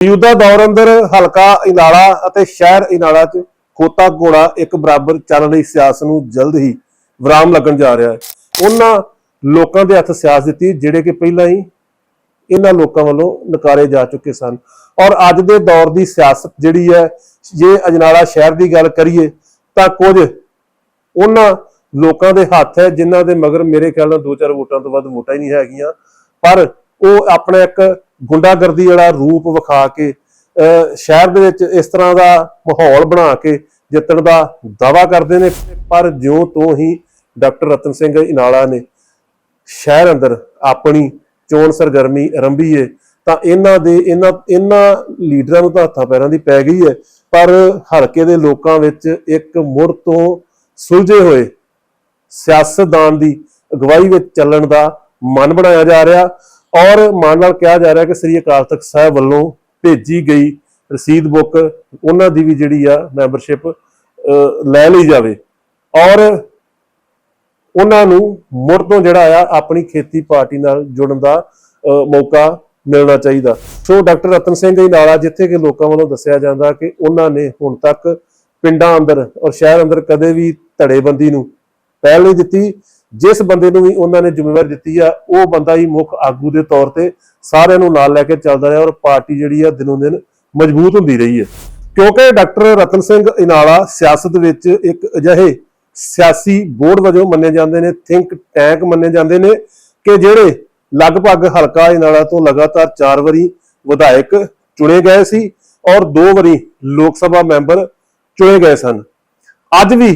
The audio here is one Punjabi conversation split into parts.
ਮੌਜੂਦਾ ਦੌਰ ਅੰਦਰ ਹਲਕਾ ਇਨਾਲਾ ਅਤੇ ਸ਼ਹਿਰ ਇਨਾਲਾ 'ਚ ਖੋਤਾ ਘੋੜਾ ਇੱਕ ਬਰਾਬਰ ਚੱਲ ਰਹੀ ਸਿਆਸਤ ਨੂੰ ਜਲਦ ਹੀ ਵਿਰਾਮ ਲੱਗਣ ਜਾ ਰਿਹਾ ਹੈ। ਉਹਨਾਂ ਲੋਕਾਂ ਦੇ ਹੱਥ ਸਿਆਸਤ ਦਿੱਤੀ ਜਿਹੜੇ ਕਿ ਪਹਿਲਾਂ ਹੀ ਇਹਨਾਂ ਲੋਕਾਂ ਵੱਲੋਂ ਨਕਾਰੇ ਜਾ ਚੁੱਕੇ ਸਨ। ਔਰ ਅੱਜ ਦੇ ਦੌਰ ਦੀ ਸਿਆਸਤ ਜਿਹੜੀ ਹੈ, ਜੇ ਅਜਨਾਲਾ ਸ਼ਹਿਰ ਦੀ ਗੱਲ ਕਰੀਏ, ਤਾਂ ਕੁਝ ਉਹਨਾਂ ਲੋਕਾਂ ਦੇ ਹੱਥ ਹੈ ਜਿਨ੍ਹਾਂ ਦੇ ਮਗਰ ਮੇਰੇ ਖਿਆਲ ਨਾਲ ਦੋ ਚਾਰ ਵੋਟਾਂ ਤੋਂ ਵੱਧ ਵੋਟਾਂ ਹੀ ਨਹੀਂ ਹੈਗੀਆਂ। ਪਰ ਉਹ ਆਪਣਾ ਇੱਕ ਗੁੰਡਾਗਰਦੀ ਵਾਲਾ ਰੂਪ ਵਿਖਾ ਕੇ ਅਹ, ਸ਼ਹਿਰ ਦੇ ਵਿੱਚ ਇਸ ਤਰ੍ਹਾਂ ਦਾ ਮਾਹੌਲ ਬਣਾ ਕੇ ਜਿੱਤਣ ਦਾ ਦਾਵਾ ਕਰਦੇ ਨੇ ਪਰ ਜਿਉਂ ਤੋਂ ਹੀ ਡਾਕਟਰ ਰਤਨ ਸਿੰਘ ਇਨਾਲਾ ਨੇ ਸ਼ਹਿਰ ਅੰਦਰ ਆਪਣੀ ਚੋਣ ਸਰਗਰਮੀ ਆਰੰਭੀ ਹੈ ਤਾਂ ਇਹਨਾਂ ਦੇ ਇਹਨਾਂ ਇਹਨਾਂ ਲੀਡਰਾਂ ਨੂੰ ਤਾਂ ਹੱਥਾਂ ਪੈਰਾਂ ਦੀ ਪੈ ਗਈ ਹੈ ਪਰ ਹਲਕੇ ਦੇ ਲੋਕਾਂ ਵਿੱਚ ਇੱਕ ਮੁੜ ਤੋਂ ਸੁਲਝੇ ਹੋਏ ਸਿਆਸਤਦਾਨ ਦੀ ਅਗਵਾਈ ਵਿੱਚ ਚੱਲਣ ਦਾ ਮਨ ਬਣਾਇਆ ਜਾ ਰਿਹਾ। ਔਰ ਮਨ ਨਾਲ ਕਿਹਾ ਜਾ ਰਿਹਾ ਕਿ ਸ੍ਰੀ ਅਕਾਲ ਤਖਤ ਸਾਹਿਬ ਵੱਲੋਂ ਭੇਜੀ ਗਈ ਰਸੀਦ ਬੁੱਕ ਉਹਨਾਂ ਦੀ ਵੀ ਜਿਹੜੀ ਆ ਮੈਂਬਰਸ਼ਿਪ ਲੈ ਲਈ ਜਾਵੇ। ਔਰ ਉਹਨਾਂ ਨੂੰ ਮੁੜ ਤੋਂ ਜਿਹੜਾ ਆ ਆਪਣੀ ਖੇਤੀ ਪਾਰਟੀ ਨਾਲ ਜੁੜਨ ਦਾ ਮੌਕਾ ਮਿਲਣਾ ਚਾਹੀਦਾ। ਸੋ ਡਾਕਟਰ ਰਤਨ ਸਿੰਘ ਜੀ ਨਾਲਾ ਜਿੱਥੇ ਕਿ ਲੋਕਾਂ ਵੱਲੋਂ ਦੱਸਿਆ ਜਾਂਦਾ ਕਿ ਉਹਨਾਂ ਨੇ ਹੁਣ ਤੱਕ ਪਿੰਡਾਂ ਅੰਦਰ ਔਰ ਸ਼ਹਿਰ ਅੰਦਰ ਕਦੇ ਵੀ ਧੜੇਬੰਦੀ ਨੂੰ ਪਹਿਲ ਨਹੀਂ ਦਿੱਤੀ। ਜਿਸ ਬੰਦੇ ਨੂੰ ਵੀ ਉਹਨਾਂ ਨੇ ਜ਼ਿੰਮੇਵਾਰੀ ਦਿੱਤੀ ਆ, ਉਹ ਬੰਦਾ ਹੀ ਮੁੱਖ ਆਗੂ ਦੇ ਤੌਰ ਤੇ ਸਾਰਿਆਂ ਨੂੰ ਨਾਲ ਲੈ ਕੇ ਚੱਲਦਾ ਰਿਹਾ ਔਰ ਪਾਰਟੀ ਜਿਹੜੀ ਆ ਦਿਨੋਂ ਦਿਨ ਮਜ਼ਬੂਤ ਹੁੰਦੀ ਰਹੀ ਹੈ। ਕਿਉਂਕਿ ਡਾਕਟਰ ਰਤਨ ਸਿੰਘ ਇਨਾਲਾ ਸਿਆਸਤ ਵਿੱਚ ਇੱਕ ਅਜਿਹੇ ਸਿਆਸੀ ਬੋਰਡ ਵਜੋਂ ਮੰਨੇ ਜਾਂਦੇ ਨੇ ਥਿੰਕ ਟੈਂਕ ਮੰਨੇ ਜਾਂਦੇ ਨੇ ਕਿ ਜਿਹੜੇ ਲਗਭਗ ਹਲਕਾ ਇਨਾਲਾ ਤੋਂ ਲਗਾਤਾਰ 4 ਵਾਰੀ ਵਿਧਾਇਕ ਚੁਣੇ ਗਏ ਸੀ ਔਰ 2 ਵਾਰੀ ਲੋਕ ਸਭਾ ਮੈਂਬਰ ਚੁਣੇ ਗਏ ਸਨ। ਅੱਜ ਵੀ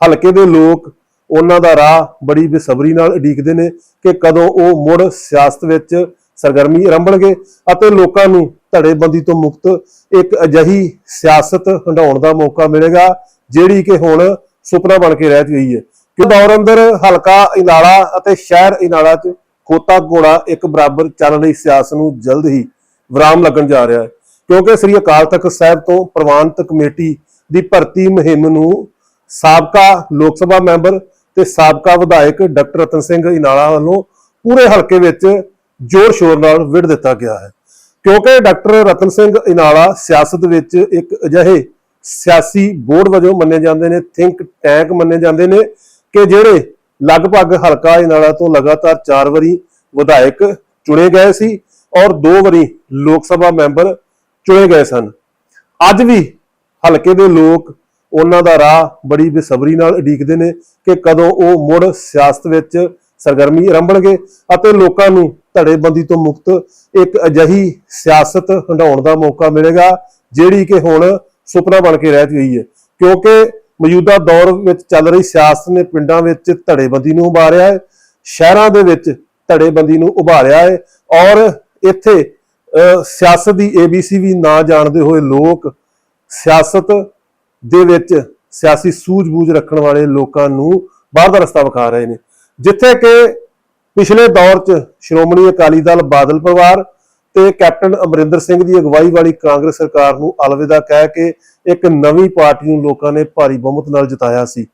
ਹਲਕੇ ਦੇ ਲੋਕ ਉਹਨਾਂ ਦਾ ਰਾਹ ਬੜੀ ਬੇਸਬਰੀ ਨਾਲ ਉਡੀਕਦੇ ਨੇ ਕਿ ਕਦੋਂ ਉਹ ਮੁੜ ਸਿਆਸਤ ਵਿੱਚ ਸਰਗਰਮੀ ਆਰੰਭਣਗੇ ਅਤੇ ਲੋਕਾਂ ਨੂੰ ਧੜੇਬੰਦੀ ਤੋਂ ਮੁਕਤ ਇੱਕ ਅਜਿਹੀ ਸਿਆਸਤ ਹੰਡਾਉਣ ਦਾ ਮੌਕਾ ਮਿਲੇਗਾ, ਜਿਹੜੀ ਕਿ ਹੁਣ ਸੁਪਨਾ ਬਣ ਕੇ ਰਹਿ ਗਈ ਹੈ। ਕਿ ਦੌਰ ਅੰਦਰ ਹਲਕਾ ਇਨਾਲਾ ਅਤੇ ਸ਼ਹਿਰ ਇਨਾਲਾ 'ਚ ਖੋਤਾ ਘੋੜਾ ਇੱਕ ਬਰਾਬਰ ਚੱਲ ਰਹੀ ਸਿਆਸਤ ਨੂੰ ਜਲਦ ਹੀ ਵਿਰਾਮ ਲੱਗਣ ਜਾ ਰਿਹਾ ਹੈ, ਕਿਉਂਕਿ ਸ੍ਰੀ ਅਕਾਲ ਤਖਤ ਸਾਹਿਬ ਤੋਂ ਪ੍ਰਵਾਨਤ ਕਮੇਟੀ ਦੀ ਭਰਤੀ ਮੁਹਿੰਮ ਨੂੰ ਸਾਬਕਾ ਲੋਕ ਸਭਾ ਮੈਂਬਰ ਤੇ ਸਾਬਕਾ ਵਿਧਾਇਕ ਡਾਕਟਰ ਰਤਨ ਸਿੰਘ ਇਨਾਲਾ ਵੱਲੋਂ ਪੂਰੇ ਹਲਕੇ ਵਿੱਚ ਜ਼ੋਰ ਸ਼ੋਰ ਨਾਲ ਵਿੜ ਦਿੱਤਾ ਗਿਆ ਹੈ। ਕਿਉਂਕਿ ਡਾਕਟਰ ਰਤਨ ਸਿੰਘ ਇਨਾਲਾ ਸਿਆਸਤ ਵਿੱਚ ਇੱਕ ਅਜਿਹੇ ਸਿਆਸੀ ਬੋਰਡ ਵਜੋਂ ਮੰਨੇ ਜਾਂਦੇ ਨੇ ਥਿੰਕ ਟੈਂਕ ਮੰਨੇ ਜਾਂਦੇ ਨੇ ਕਿ ਜਿਹੜੇ ਲਗਭਗ ਹਲਕਾ ਇਨਾਲਾ ਤੋਂ ਲਗਾਤਾਰ 4 ਵਾਰੀ ਵਿਧਾਇਕ ਚੁਣੇ ਗਏ ਸੀ ਔਰ 2 ਵਾਰੀ ਲੋਕ ਸਭਾ ਮੈਂਬਰ ਚੁਣੇ ਗਏ ਸਨ। ਅੱਜ ਵੀ ਹਲਕੇ ਦੇ ਲੋਕ ਉਹਨਾਂ ਦਾ ਰਾਹ ਬੜੀ ਬੇਸਬਰੀ ਨਾਲ ਉਡੀਕਦੇ ਨੇ ਕਿ ਕਦੋਂ ਉਹ ਮੁੜ ਸਿਆਸਤ ਵਿੱਚ ਸਰਗਰਮੀ ਆਰੰਭਣਗੇ ਅਤੇ ਲੋਕਾਂ ਨੂੰ ਧੜੇਬੰਦੀ ਤੋਂ ਮੁਕਤ ਇੱਕ ਅਜਿਹੀ ਸਿਆਸਤ ਹੰਡਾਉਣ ਦਾ ਮੌਕਾ ਮਿਲੇਗਾ, ਜਿਹੜੀ ਕਿ ਹੁਣ ਸੁਪਨਾ ਬਣ ਕੇ ਰਹਿ ਗਈ ਹੈ। ਕਿਉਂਕਿ ਮੌਜੂਦਾ ਦੌਰ ਵਿੱਚ ਚੱਲ ਰਹੀ ਸਿਆਸਤ ਨੇ ਪਿੰਡਾਂ ਵਿੱਚ ਧੜੇਬੰਦੀ ਨੂੰ ਉਭਾਰਿਆ ਹੈ, ਸ਼ਹਿਰਾਂ ਦੇ ਵਿੱਚ ਧੜੇਬੰਦੀ ਨੂੰ ਉਭਾਰਿਆ ਹੈ ਔਰ ਇੱਥੇ ਸਿਆਸਤ ਦੀ ABC ਵੀ ਨਾ ਜਾਣਦੇ ਹੋਏ ਲੋਕ ਸਿਆਸਤ ਦੇ ਵਿੱਚ ਸਿਆਸੀ ਸੂਝ-ਬੂਝ ਰੱਖਣ ਵਾਲੇ ਲੋਕਾਂ ਨੂੰ ਬਾਹਰ ਦਾ ਰਸਤਾ ਵਿਖਾ ਰਹੇ ਨੇ। ਜਿੱਥੇ ਕਿ ਪਿਛਲੇ ਦੌਰ 'ਚ ਸ਼੍ਰੋਮਣੀ ਅਕਾਲੀ ਦਲ ਬਾਦਲ ਪਰਿਵਾਰ ਤੇ ਕੈਪਟਨ ਅਮਰਿੰਦਰ ਸਿੰਘ ਦੀ ਅਗਵਾਈ ਵਾਲੀ ਕਾਂਗਰਸ ਸਰਕਾਰ ਨੂੰ ਅਲਵਿਦਾ ਕਹਿ ਕੇ ਇੱਕ ਨਵੀਂ ਪਾਰਟੀ ਨੂੰ ਲੋਕਾਂ ਨੇ ਭਾਰੀ ਬਹੁਮਤ ਨਾਲ ਜਿਤਾਇਆ ਸੀ।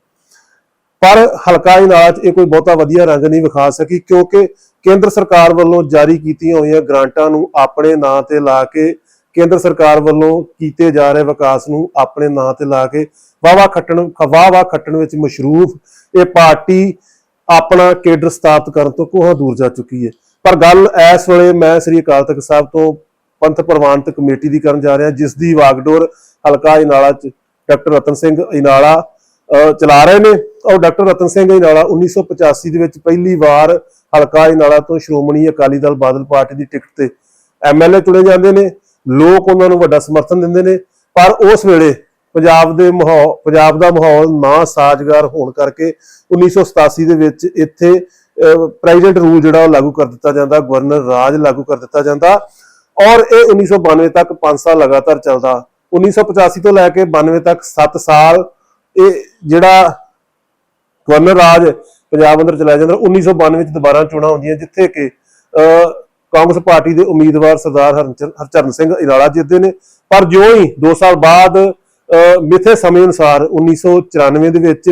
ਪਰ ਹਲਕਾ ਇਨਾਜ ਇਹ ਕੋਈ ਬਹੁਤਾ ਵਧੀਆ ਰੰਗ ਨਹੀਂ ਵਿਖਾ ਸਕੀ ਕਿਉਂਕਿ ਕੇਂਦਰ ਸਰਕਾਰ ਵੱਲੋਂ ਜਾਰੀ ਕੀਤੀਆਂ ਹੋਈਆਂ ਗ੍ਰਾਂਟਾਂ ਨੂੰ ਆਪਣੇ ਨਾਂ ਤੇ ਲਾ ਕੇ ਕੇਂਦਰ ਸਰਕਾਰ ਵੱਲੋਂ ਕੀਤੇ ਜਾ ਰਹੇ ਵਿਕਾਸ ਨੂੰ ਆਪਣੇ ਨਾਂ ਤੇ ਲਾ ਕੇ ਵਾਵਾ ਖੱਟਣ ਵਾਵਾ ਖੱਟਣ ਵਿੱਚ ਮਸ਼ਰੂਫ ਇਹ ਪਾਰਟੀ ਆਪਣਾ ਕੇਡਰ ਸਥਾਪਿਤ ਕਰਨ ਤੋਂ ਕੋਹਾਂ ਦੂਰ ਜਾ ਚੁੱਕੀ ਹੈ। ਪਰ ਗੱਲ ਇਸ ਵੇਲੇ ਮੈਂ ਸ੍ਰੀ ਅਕਾਲ ਤਖਤ ਸਾਹਿਬ ਤੋਂ ਪੰਥ ਪ੍ਰਵਾਨਤ ਕਮੇਟੀ ਦੀ ਕਰਨ ਜਾ ਰਿਹਾ ਜਿਸ ਦੀ ਵਾਗਡੋਰ ਹਲਕਾ ਇਨਾਲਾ ਚ ਡਾਕਟਰ ਰਤਨ ਸਿੰਘ ਇਨਾਲਾ ਚਲਾ ਰਹੇ ਨੇ। ਔਰ ਡਾਕਟਰ ਰਤਨ ਸਿੰਘ ਇਨਾਲਾ 1985 ਦੇ ਵਿੱਚ ਪਹਿਲੀ ਵਾਰ ਹਲਕਾ ਇਨਾਲਾ ਤੋਂ ਸ਼੍ਰੋਮਣੀ ਅਕਾਲੀ ਦਲ ਬਾਦਲ ਪਾਰਟੀ ਦੀ ਟਿਕਟ ਤੇ ਐਮਐਲਏ ਚੁਣੇ ਜਾਂਦੇ ਨੇ। ਲੋਕ ਉਹਨਾਂ ਨੂੰ ਵੱਡਾ ਸਮਰਥਨ ਦਿੰਦੇ ਨੇ ਪਰ ਉਸ ਵੇਲੇ ਪੰਜਾਬ ਦੇ ਮਾਹੌਲ ਪੰਜਾਬ ਦਾ ਮਾਹੌਲ ਨਾ ਸਾਜ਼ਗਾਰ ਹੋਣ ਕਰਕੇ 1987 ਦੇ ਵਿੱਚ ਇੱਥੇ ਪ੍ਰੈਜ਼ੀਡੈਂਟ ਰੂਲ ਜਿਹੜਾ ਉਹ ਲਾਗੂ ਕਰ ਦਿੱਤਾ ਜਾਂਦਾ ਗਵਰਨਰ ਰਾਜ ਲਾਗੂ ਕਰ ਦਿੱਤਾ ਜਾਂਦਾ ਔਰ ਇਹ 1992 ਤੱਕ 5 ਸਾਲ ਲਗਾਤਾਰ ਚੱਲਦਾ। 1985 ਤੋਂ ਲੈ ਕੇ 92 ਤੱਕ 7 ਸਾਲ ਇਹ ਜਿਹੜਾ ਗਵਰਨਰ ਰਾਜ ਪੰਜਾਬ ਅੰਦਰ ਚਲਾਇਆ ਜਾਂਦਾ 1992 ਵਿੱਚ ਦੁਬਾਰਾ ਚੋਣਾਂ ਹੁੰਦੀਆਂ ਜਿੱਥੇ ਕਿ ਅਹ, ਕਾਂਗਰਸ ਪਾਰਟੀ ਦੇ ਉਮੀਦਵਾਰ ਸਰਦਾਰ ਹਰਚਰ- ਹਰਚਰਨ ਸਿੰਘ ਇਰਾਲਾ ਜਿੱਤਦੇ ਨੇ। ਪਰ ਜਿਉਂ ਹੀ 2 ਸਾਲ ਬਾਅਦ ਮਿੱਥੇ ਸਮੇਂ ਅਨੁਸਾਰ 1994 ਦੇ ਵਿੱਚ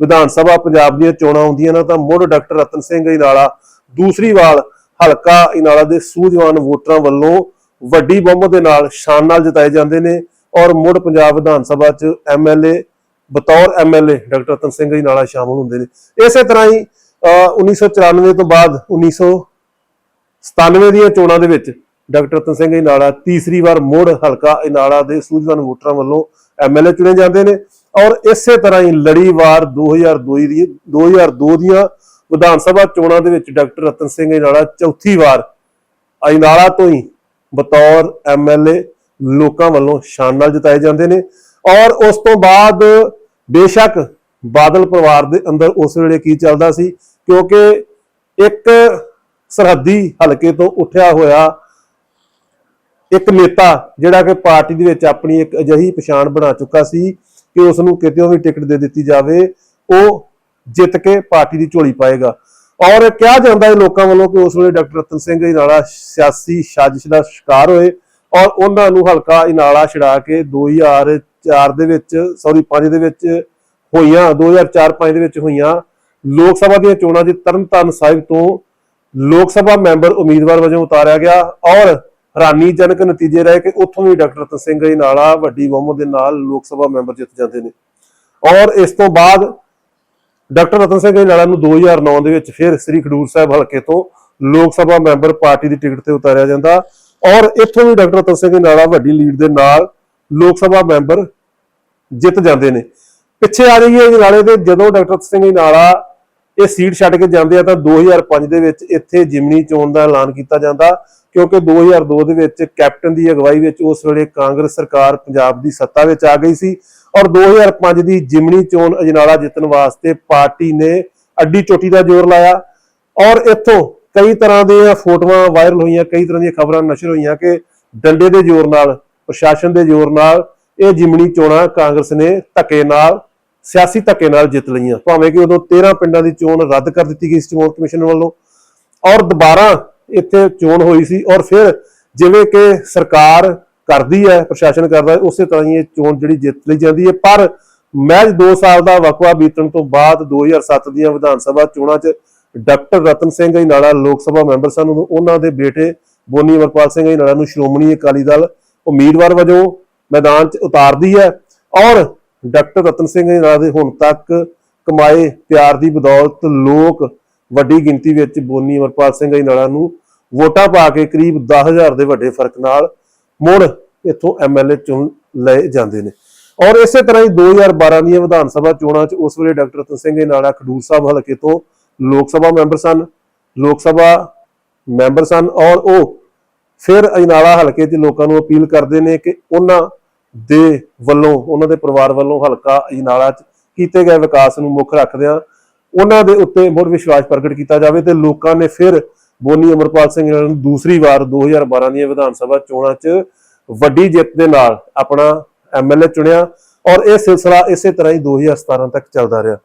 ਵਿਧਾਨ ਸਭਾ ਪੰਜਾਬ ਦੀਆਂ ਚੋਣਾਂ ਹੁੰਦੀਆਂ ਨੇ, ਤਾਂ ਮੁੜ ਡਾਕਟਰ ਰਤਨ ਸਿੰਘ ਇਨਾਲਾ ਦੂਸਰੀ ਵਾਰ ਹਲਕਾ ਇਨਾਲਾ ਦੇ ਸੂਝਵਾਨ ਵੋਟਰਾਂ ਵੱਲੋਂ ਵੱਡੀ ਬਹੁਮਤ ਦੇ ਨਾਲ ਸ਼ਾਨ ਨਾਲ ਜਿਤਾਏ ਜਾਂਦੇ ਨੇ ਔਰ ਮੁੜ ਪੰਜਾਬ ਵਿਧਾਨ ਸਭਾ 'ਚ ਐਮਐਲਏ ਬਤੌਰ ਐਮਐਲਏ ਡਾਕਟਰ ਰਤਨ ਸਿੰਘ ਜੀ ਨਾਲਾ ਸ਼ਾਮਲ ਹੁੰਦੇ ਨੇ। ਇਸੇ ਤਰ੍ਹਾਂ ਹੀ ਅਹ 1994 ਤੋਂ ਬਾਅਦ 1997 ਦੀਆਂ ਚੋਣਾਂ ਦੇ ਵਿੱਚ ਡਾਕਟਰ ਰਤਨ ਸਿੰਘ ਇਨਾਲਾ ਤੀਸਰੀ ਵਾਰ ਮੁੜ ਹਲਕਾ ਇਨਾਲਾ ਦੇ ਸੂਝਵਾਨ ਵੋਟਰਾਂ ਵੱਲੋਂ ਐਮਐਲਏ ਚੁਣੇ ਜਾਂਦੇ ਨੇ। ਔਰ ਇਸੇ ਤਰ੍ਹਾਂ ਹੀ ਲੜੀਵਾਰ 2002 ਦੀ 2002 ਦੀਆਂ ਵਿਧਾਨ ਸਭਾ ਚੋਣਾਂ ਦੇ ਵਿੱਚ ਡਾਕਟਰ ਰਤਨ ਸਿੰਘ ਇਨਾਲਾ ਚੌਥੀ ਵਾਰ ਇਨਾਲਾ ਤੋਂ ਹੀ ਬਤੌਰ ਐਮਐਲਏ ਲੋਕਾਂ ਵੱਲੋਂ ਸ਼ਾਨ ਨਾਲ ਜਿਤਾਏ ਜਾਂਦੇ ਨੇ। ਔਰ ਉਸ ਤੋਂ ਬਾਅਦ ਬੇਸ਼ੱਕ ਬਾਦਲ ਪਰਿਵਾਰ ਦੇ ਅੰਦਰ ਉਸ ਵੇਲੇ ਕੀ ਚੱਲਦਾ ਸੀ, ਕਿਉਂਕਿ ਇੱਕ ਸਰਹੱਦੀ ਹਲਕੇ ਤੋਂ ਉੱਠਿਆ ਹੋਇਆ ਇੱਕ ਨੇਤਾ ਜਿਹੜਾ ਕਿ ਪਾਰਟੀ ਦੇ ਵਿੱਚ ਆਪਣੀ ਇੱਕ ਅਜਿਹੀ ਪਛਾਣ ਬਣਾ ਚੁੱਕਾ ਸੀ ਕਿ ਉਸ ਨੂੰ ਕਿਤੇ ਵੀ ਟਿਕਟ ਦੇ ਦਿੱਤੀ ਜਾਵੇ, ਉਹ ਜਿੱਤ ਕੇ ਪਾਰਟੀ ਦੀ ਝੋਲੀ ਪਾਏਗਾ। ਔਰ ਕਿਹਾ ਜਾਂਦਾ ਹੈ ਲੋਕਾਂ ਵੱਲੋਂ ਕਿ ਉਸ ਵੇਲੇ ਡਾਕਟਰ ਰਤਨ ਸਿੰਘ ਇਨਾਲਾ ਸਿਆਸੀ ਸਾਜ਼ਿਸ਼ ਦਾ ਸ਼ਿਕਾਰ ਹੋਏ ਔਰ ਉਹਨਾਂ ਨੂੰ ਹਲਕਾ ਇਨਾਲਾ ਛਡਾ ਕੇ 2004 ਦੇ ਵਿੱਚ ਸੌਰੀ 5 ਦੇ ਵਿੱਚ ਹੋਈਆਂ 2004-5 ਦੇ ਵਿੱਚ ਹੋਈਆਂ ਲੋਕ ਸਭਾ ਦੀਆਂ ਚੋਣਾਂ 'ਚ ਤਰਨਤਾਰਨ ਸਾਹਿਬ ਤੋਂ ਲੋਕ ਸਭਾ ਮੈਂਬਰ ਉਮੀਦਵਾਰ ਵਜੋਂ ਉਤਾਰਿਆ ਗਿਆ ਔਰ ਹੈਰਾਨੀਜਨਕ ਨਤੀਜੇ ਰਹੇ ਕਿ ਉੱਥੋਂ ਵੀ ਡਾਕਟਰ ਰਤਨ ਸਿੰਘ ਜੀ ਨਾਲਾ ਵੱਡੀ ਬਹੁਮਤ ਦੇ ਨਾਲ ਲੋਕ ਸਭਾ ਮੈਂਬਰ ਜਿੱਤ ਜਾਂਦੇ ਨੇ। ਔਰ ਇਸ ਤੋਂ ਬਾਅਦ ਡਾਕਟਰ ਰਤਨ ਸਿੰਘ ਜੀ ਨਾਲਾ ਨੂੰ 2009 ਦੇ ਵਿੱਚ ਫਿਰ ਸ੍ਰੀ ਖਡੂਰ ਸਾਹਿਬ ਹਲਕੇ ਤੋਂ ਲੋਕ ਸਭਾ ਮੈਂਬਰ ਪਾਰਟੀ ਦੀ ਟਿਕਟ ਤੇ ਉਤਾਰਿਆ ਜਾਂਦਾ ਔਰ ਇੱਥੋਂ ਵੀ ਡਾਕਟਰ ਰਤਨ ਸਿੰਘ ਜੀ ਨਾਲਾ ਵੱਡੀ ਲੀਡ ਦੇ ਨਾਲ ਲੋਕ ਸਭਾ ਮੈਂਬਰ ਜਿੱਤ ਜਾਂਦੇ ਨੇ। ਪਿੱਛੇ ਆ ਜਾਈਏ ਨਾਲੇ ਦੇ, ਜਦੋਂ ਡਾਕਟਰ ਰਤਨ ਸਿੰਘ ਜੀ ਨਾਲਾ ਇਹ ਸੀਟ ਛੱਡ ਕੇ ਜਾਂਦੇ ਆ ਤਾਂ 2005 ਦੇ ਵਿੱਚ ਇੱਥੇ ਜਿਮਨੀ ਚੋਣ ਦਾ ਐਲਾਨ ਕੀਤਾ ਜਾਂਦਾ, ਕਿਉਂਕਿ 2002 ਦੇ ਵਿੱਚ ਕੈਪਟਨ ਦੀ ਅਗਵਾਈ ਵਿੱਚ ਉਸ ਵੇਲੇ ਕਾਂਗਰਸ ਸਰਕਾਰ ਪੰਜਾਬ ਦੀ ਸੱਤਾ ਵਿੱਚ ਆ ਗਈ ਸੀ ਔਰ 2005 ਦੀ ਜਿਮਨੀ ਚੋਣ ਅਜਨਾਲਾ ਜਿੱਤਣ ਵਾਸਤੇ ਪਾਰਟੀ ਨੇ ਅੱਡੀ ਚੋਟੀ ਦਾ ਜ਼ੋਰ ਲਾਇਆ ਔਰ ਇੱਥੋਂ ਕਈ ਤਰ੍ਹਾਂ ਦੀਆਂ ਫੋਟੋਆਂ ਵਾਇਰਲ ਹੋਈਆਂ, ਕਈ ਤਰ੍ਹਾਂ ਦੀਆਂ ਖਬਰਾਂ ਨਸ਼ਰ ਹੋਈਆਂ ਕਿ ਡੰਡੇ ਦੇ ਜ਼ੋਰ ਨਾਲ, ਪ੍ਰਸ਼ਾਸਨ ਦੇ ਜ਼ੋਰ ਨਾਲ ਇਹ ਜਿਮਨੀ ਚੋਣਾਂ ਕਾਂਗਰਸ ਨੇ ਧੱਕੇ ਨਾਲ ਸਿਆਸੀ ਧੱਕੇ ਨਾਲ ਜਿੱਤ ਲਈਆਂ। ਭਾਵੇਂ ਕਿ ਉਦੋਂ 13 ਪਿੰਡਾਂ ਦੀ ਚੋਣ ਰੱਦ ਕਰ ਦਿੱਤੀ ਗਈ ਸੀ ਚੋਣ ਕਮਿਸ਼ਨ ਵੱਲੋਂ, ਔਰ ਦੁਬਾਰਾ ਇੱਥੇ ਚੋਣ ਹੋਈ ਸੀ, ਔਰ ਫਿਰ ਜਿਵੇਂ ਕਿ ਸਰਕਾਰ ਕਰਦੀ ਹੈ, ਪ੍ਰਸ਼ਾਸਨ ਕਰਦਾ ਉਸੇ ਤਰ੍ਹਾਂ ਹੀ ਇਹ ਚੋਣ ਜਿਹੜੀ ਜਿੱਤ ਲਈ ਜਾਂਦੀ ਹੈ। ਪਰ ਮਹਿਜ 2 ਸਾਲ ਦਾ ਵਕਵਾ ਬੀਤਣ ਤੋਂ ਬਾਅਦ 2007 ਦੀਆਂ ਵਿਧਾਨ ਸਭਾ ਚੋਣਾਂ 'ਚ ਡਾਕਟਰ ਰਤਨ ਸਿੰਘ ਜੀ ਨਾਲਾ ਲੋਕ ਸਭਾ ਮੈਂਬਰ ਸਨ ਉਹਨਾਂ ਦੇ ਬੇਟੇ ਬੋਨੀ ਵਰਪਾਲ ਸਿੰਘ ਜੀ ਨਾਲਾ ਨੂੰ ਸ਼੍ਰੋਮਣੀ ਅਕਾਲੀ ਦਲ ਉਮੀਦਵਾਰ ਵਜੋਂ ਮੈਦਾਨ 'ਚ ਉਤਾਰਦੀ ਹੈ, ਔਰ ਡਾਕਟਰ ਰਤਨ ਸਿੰਘ ਜੀ ਦੇ ਹੁਣ ਤੱਕ ਕਮਾਏ ਪਿਆਰ ਦੀ ਬਦੌਲਤ ਲੋਕ ਵੱਡੀ ਗਿਣਤੀ ਵਿੱਚ ਬੋਨੀ ਅਮਰਪਾਲ ਸਿੰਘ ਜੀ ਨੂੰ ਵੋਟਾਂ ਪਾ ਕੇ ਕਰੀਬ 10000 ਦੇ ਵੱਡੇ ਫ਼ਰਕ ਨਾਲ ਮੁੜ ਇੱਥੋਂ ਐਮਐਲਏ ਚੁਣ ਲਏ ਜਾਂਦੇ ਨੇ। ਔਰ ਇਸੇ ਤਰ੍ਹਾਂ ਹੀ 2012 ਦੀਆਂ ਵਿਧਾਨ ਸਭਾ ਚੋਣਾਂ 'ਚ ਉਸ ਵੇਲੇ ਡਾਕਟਰ ਰਤਨ ਸਿੰਘ ਜੀ ਨਾਲਾ ਖਡੂਰ ਸਾਹਿਬ ਹਲਕੇ ਤੋਂ ਲੋਕ ਸਭਾ ਮੈਂਬਰ ਸਨ, ਲੋਕ ਸਭਾ ਮੈਂਬਰ ਸਨ ਔਰ ਉਹ ਫਿਰ ਅਜਨਾਲਾ ਹਲਕੇ 'ਚ ਲੋਕਾਂ ਨੂੰ ਅਪੀਲ ਕਰਦੇ ਨੇ ਕਿ ਉਹਨਾਂ ਦੇ ਵੱਲੋਂ ਉਹਨਾਂ ਦੇ ਪਰਿਵਾਰ ਵੱਲੋਂ ਹਲਕਾ ਅਜਨਾਲਾ 'ਚ ਕੀਤੇ ਗਏ ਵਿਕਾਸ ਨੂੰ ਮੁੱਖ ਰੱਖਦਿਆਂ ਉਹਨਾਂ ਦੇ ਉੱਤੇ ਮੁੜ ਵਿਸ਼ਵਾਸ ਪ੍ਰਗਟ ਕੀਤਾ ਜਾਵੇ ਤੇ ਲੋਕਾਂ ਨੇ ਫਿਰ ਬੋਨੀ ਅਮਰਪਾਲ ਸਿੰਘ ਨੂੰ ਦੂਸਰੀ ਵਾਰ 2012 ਦੀਆਂ ਵਿਧਾਨ ਸਭਾ ਚੋਣਾਂ 'ਚ ਵੱਡੀ ਜਿੱਤ ਦੇ ਨਾਲ ਆਪਣਾ ਐਮਐਲਏ ਚੁਣਿਆ ਔਰ ਇਹ ਸਿਲਸਿਲਾ ਇਸੇ ਤਰ੍ਹਾਂ ਹੀ 2017 ਤੱਕ ਚੱਲਦਾ ਰਿਹਾ।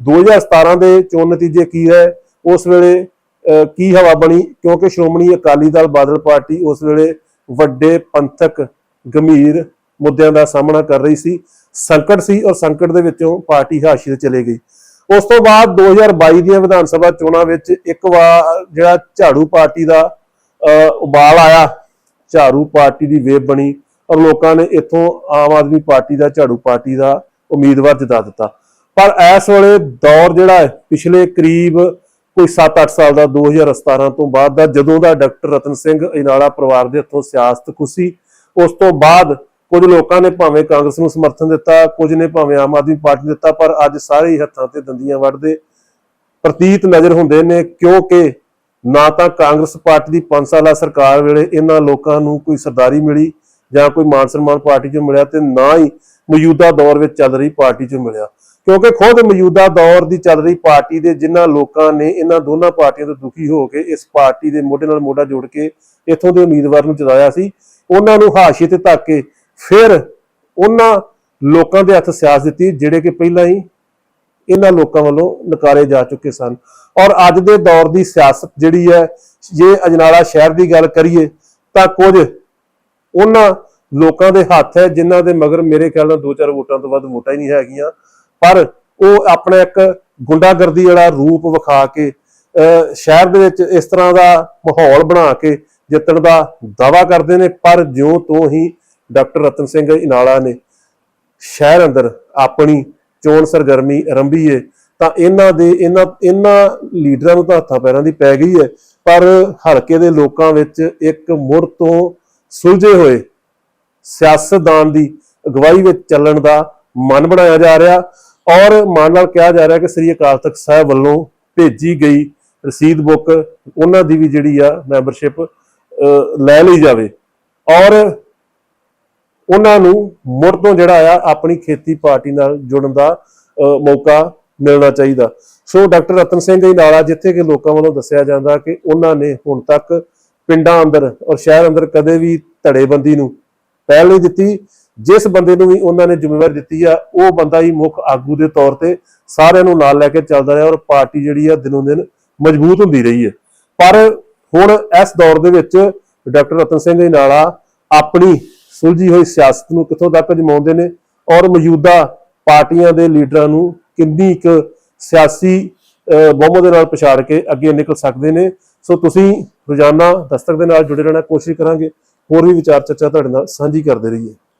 2017 ਦੇ ਚੋਣ ਨਤੀਜੇ ਕੀ ਹੈ? ਉਸ ਵੇਲੇ ਅਹ, ਕੀ ਹਵਾ ਬਣੀ? ਕਿਉਂਕਿ ਸ਼੍ਰੋਮਣੀ ਅਕਾਲੀ ਦਲ ਬਾਦਲ ਪਾਰਟੀ ਉਸ ਵੇਲੇ ਵੱਡੇ ਪੰਥਕ ਗੰਭੀਰ ਮੁੱਦਿਆਂ ਦਾ ਸਾਹਮਣਾ ਕਰ ਰਹੀ ਸੀ, ਸੰਕਟ ਸੀ ਔਰ ਸੰਕਟ ਦੇ ਵਿੱਚੋਂ ਪਾਰਟੀ ਹਾਸ਼ੀਏ ਚਲੇ ਗਈ। ਉਸ ਤੋਂ ਬਾਅਦ 2022 ਦੀਆਂ ਵਿਧਾਨ ਸਭਾ ਚੋਣਾਂ ਵਿੱਚ ਇੱਕ ਵਾਰ ਜਿਹੜਾ ਝਾੜੂ ਪਾਰਟੀ ਦਾ ਉਬਾਲ ਆਇਆ, ਝਾੜੂ ਪਾਰਟੀ ਦੀ ਵੇਵ ਬਣੀ ਔਰ ਲੋਕਾਂ ਨੇ ਇੱਥੋਂ ਆਮ ਆਦਮੀ ਪਾਰਟੀ ਦਾ, ਝਾੜੂ ਪਾਰਟੀ ਦਾ ਉਮੀਦਵਾਰ ਜਿਤਾ ਦਿੱਤਾ। ਪਰ ਇਸ ਵੇਲੇ ਦੌਰ ਜਿਹੜਾ ਹੈ, ਪਿਛਲੇ ਕਰੀਬ ਕੋਈ 7-8 ਸਾਲ ਦਾ 2017 ਤੋਂ ਬਾਅਦ ਦਾ, ਜਦੋਂ ਦਾ ਡਾਕਟਰ ਰਤਨ ਸਿੰਘ ਇਨਾਲਾ ਪਰਿਵਾਰ ਦੇ ਹੱਥੋਂ ਸਿਆਸਤ ਖੁਸੀ, ਉਸ ਤੋਂ ਬਾਅਦ ਕੁਝ ਲੋਕਾਂ ਨੇ ਭਾਵੇਂ ਕਾਂਗਰਸ ਨੂੰ ਸਮਰਥਨ ਦਿੱਤਾ, ਕੁਝ ਨੇ ਭਾਵੇਂ ਆਮ ਆਦਮੀ ਪਾਰਟੀ ਨੂੰ ਦਿੱਤਾ, ਪਰ ਅੱਜ ਸਾਰੇ ਹੀ ਹੱਥਾਂ ਤੇ ਦੰਦੀਆਂ ਵੱਢਦੇ ਪ੍ਰਤੀਤ ਨਜ਼ਰ ਹੁੰਦੇ ਨੇ, ਕਿਉਂਕਿ ਨਾ ਤਾਂ ਕਾਂਗਰਸ ਪਾਰਟੀ ਦੀ 5 ਸਾਲਾ ਸਰਕਾਰ ਵੇਲੇ ਇਹਨਾਂ ਲੋਕਾਂ ਨੂੰ ਕੋਈ ਸਰਦਾਰੀ ਮਿਲੀ ਜਾਂ ਕੋਈ ਮਾਨ ਸਨਮਾਨ ਪਾਰਟੀ ਚੋਂ ਮਿਲਿਆ ਤੇ ਨਾ ਹੀ ਮੌਜੂਦਾ ਦੌਰ ਵਿੱਚ ਚੱਲ ਰਹੀ ਪਾਰਟੀ ਚੋਂ ਮਿਲਿਆ। ਕਿਉਂਕਿ ਖੁਦ ਮੌਜੂਦਾ ਦੌਰ ਦੀ ਚੱਲ ਰਹੀ ਪਾਰਟੀ ਦੇ ਜਿਨ੍ਹਾਂ ਲੋਕਾਂ ਨੇ ਇਹਨਾਂ ਦੋਨਾਂ ਪਾਰਟੀਆਂ ਤੋਂ ਦੁਖੀ ਹੋ ਕੇ ਇਸ ਪਾਰਟੀ ਦੇ ਮੋਢੇ ਨਾਲ ਮੋਢਾ ਜੋੜ ਕੇ ਇੱਥੋਂ ਦੇ ਉਮੀਦਵਾਰ ਨੂੰ ਜਿਤਾਇਆ ਸੀ, ਉਹਨਾਂ ਨੂੰ ਹਾਸ਼ੀਏ ਤੇ ਧੱਕ ਕੇ ਫਿਰ ਉਹਨਾਂ ਲੋਕਾਂ ਦੇ ਹੱਥ ਸਿਆਸ ਦਿੱਤੀ ਜਿਹੜੇ ਕਿ ਪਹਿਲਾਂ ਹੀ ਇਹਨਾਂ ਲੋਕਾਂ ਵੱਲੋਂ ਨਕਾਰੇ ਜਾ ਚੁੱਕੇ ਸਨ। ਔਰ ਅੱਜ ਦੇ ਦੌਰ ਦੀ ਸਿਆਸਤ ਜਿਹੜੀ ਹੈ, ਜੇ ਅਜਨਾਲਾ ਸ਼ਹਿਰ ਦੀ ਗੱਲ ਕਰੀਏ, ਤਾਂ ਕੁਝ ਉਹਨਾਂ ਲੋਕਾਂ ਦੇ ਹੱਥ ਹੈ ਜਿਨ੍ਹਾਂ ਦੇ ਮਗਰ ਮੇਰੇ ਖਿਆਲ ਨਾਲ 2-4 ਵੋਟਾਂ ਤੋਂ ਵੱਧ ਵੋਟਾਂ ਹੀ ਨਹੀਂ ਹੈਗੀਆਂ। ਪਰ ਉਹ ਆਪਣਾ ਇੱਕ ਗੁੰਡਾਗਰਦੀ ਵਾਲਾ ਰੂਪ ਵਿਖਾ ਕੇ, ਅਹ, ਸ਼ਹਿਰ ਦੇ ਵਿੱਚ ਇਸ ਤਰ੍ਹਾਂ ਦਾ ਮਾਹੌਲ ਬਣਾ ਕੇ ਜਿੱਤਣ ਦਾ ਦਾਵਾ ਕਰਦੇ ਨੇ, ਪਰ ਜਿਉਂ ਤੋਂ ਹੀ ਡਾਕਟਰ ਰਤਨ ਸਿੰਘ ਇਨਾਲਾ ਨੇ ਸ਼ਹਿਰ ਅੰਦਰ ਆਪਣੀ ਚੋਣ ਸਰਗਰਮੀ ਆਰੰਭੀ ਹੈ ਤਾਂ ਇਹਨਾਂ ਦੇ ਇਹਨਾਂ ਇਹਨਾਂ ਲੀਡਰਾਂ ਨੂੰ ਤਾਂ ਹੱਥਾਂ ਪੈਰਾਂ ਦੀ ਪੈ ਗਈ ਹੈ ਪਰ ਹਲਕੇ ਦੇ ਲੋਕਾਂ ਵਿੱਚ ਇੱਕ ਮੁੜ ਤੋਂ ਸੁਲਝੇ ਹੋਏ ਸਿਆਸਤਦਾਨ ਦੀ ਅਗਵਾਈ ਵਿੱਚ ਚੱਲਣ ਦਾ ਮਨ ਬਣਾਇਆ ਜਾ ਰਿਹਾ ਔਰ ਮਨ ਨਾਲ ਕਿਹਾ ਜਾ ਰਿਹਾ ਕਿ ਸ੍ਰੀ ਅਕਾਲ ਤਖਤ ਸਾਹਿਬ ਵੱਲੋਂ ਭੇਜੀ ਗਈ ਰਸੀਦ ਬੁੱਕ, ਉਹਨਾਂ ਦੀ ਵੀ ਜਿਹੜੀ ਆ ਮੈਂਬਰਸ਼ਿਪ ਲੈ ਲਈ ਜਾਵੇ। ਔਰ ਉਹਨਾਂ ਨੂੰ ਮੁੜ ਤੋਂ ਜਿਹੜਾ ਆ ਆਪਣੀ ਖੇਤੀ ਪਾਰਟੀ ਨਾਲ ਜੁੜਨ ਦਾ ਮੌਕਾ ਮਿਲਣਾ ਚਾਹੀਦਾ। ਸੋ ਡਾਕਟਰ ਰਤਨ ਸਿੰਘ ਜੀ ਨਾਲਾ ਜਿੱਥੇ ਕਿ ਲੋਕਾਂ ਵੱਲੋਂ ਦੱਸਿਆ ਜਾਂਦਾ ਕਿ ਉਹਨਾਂ ਨੇ ਹੁਣ ਤੱਕ ਪਿੰਡਾਂ ਅੰਦਰ ਔਰ ਸ਼ਹਿਰ ਅੰਦਰ ਕਦੇ ਵੀ ਧੜੇਬੰਦੀ ਨੂੰ ਪਹਿਲ ਨਹੀਂ ਦਿੱਤੀ। ਜਿਸ ਬੰਦੇ ਨੂੰ ਵੀ ਉਹਨਾਂ ਨੇ ਜ਼ਿੰਮੇਵਾਰੀ ਦਿੱਤੀ ਆ, ਉਹ ਬੰਦਾ ਹੀ ਮੁੱਖ ਆਗੂ ਦੇ ਤੌਰ ਤੇ ਸਾਰਿਆਂ ਨੂੰ ਨਾਲ ਲੈ ਕੇ ਚੱਲਦਾ ਰਿਹਾ ਔਰ ਪਾਰਟੀ ਜਿਹੜੀ ਆ ਦਿਨੋਂ ਦਿਨ ਮਜ਼ਬੂਤ ਹੁੰਦੀ ਰਹੀ ਹੈ। ਪਰ ਹੁਣ ਇਸ ਦੌਰ ਦੇ ਵਿੱਚ ਡਾਕਟਰ ਰਤਨ ਸਿੰਘ ਜੀ ਨਾਲਾ ਆਪਣੀ ਸੁਲਝੀ ਹੋਈ ਸਿਆਸਤ ਨੂੰ ਕਿੱਥੋਂ ਤੱਕ ਜਮਾਉਂਦੇ ਨੇ ਔਰ ਮੌਜੂਦਾ ਪਾਰਟੀਆਂ ਦੇ ਲੀਡਰਾਂ ਨੂੰ ਕਿੰਨੀ ਇੱਕ ਸਿਆਸੀ ਅਹ, ਬਹੁਮਤ ਦੇ ਨਾਲ ਪਛਾੜ ਕੇ ਅੱਗੇ ਨਿਕਲ ਸਕਦੇ ਨੇ। ਸੋ ਤੁਸੀਂ ਰੋਜ਼ਾਨਾ ਦਸਤਕ ਦੇ ਨਾਲ ਜੁੜੇ ਰਹਿਣਾ ਕੋਸ਼ਿਸ਼ ਕਰਾਂਗੇ। ਹੋਰ ਵੀ ਵਿਚਾਰ ਚਰਚਾ ਤੁਹਾਡੇ ਨਾਲ ਸਾਂਝੀ ਕਰਦੇ ਰਹੀਏ।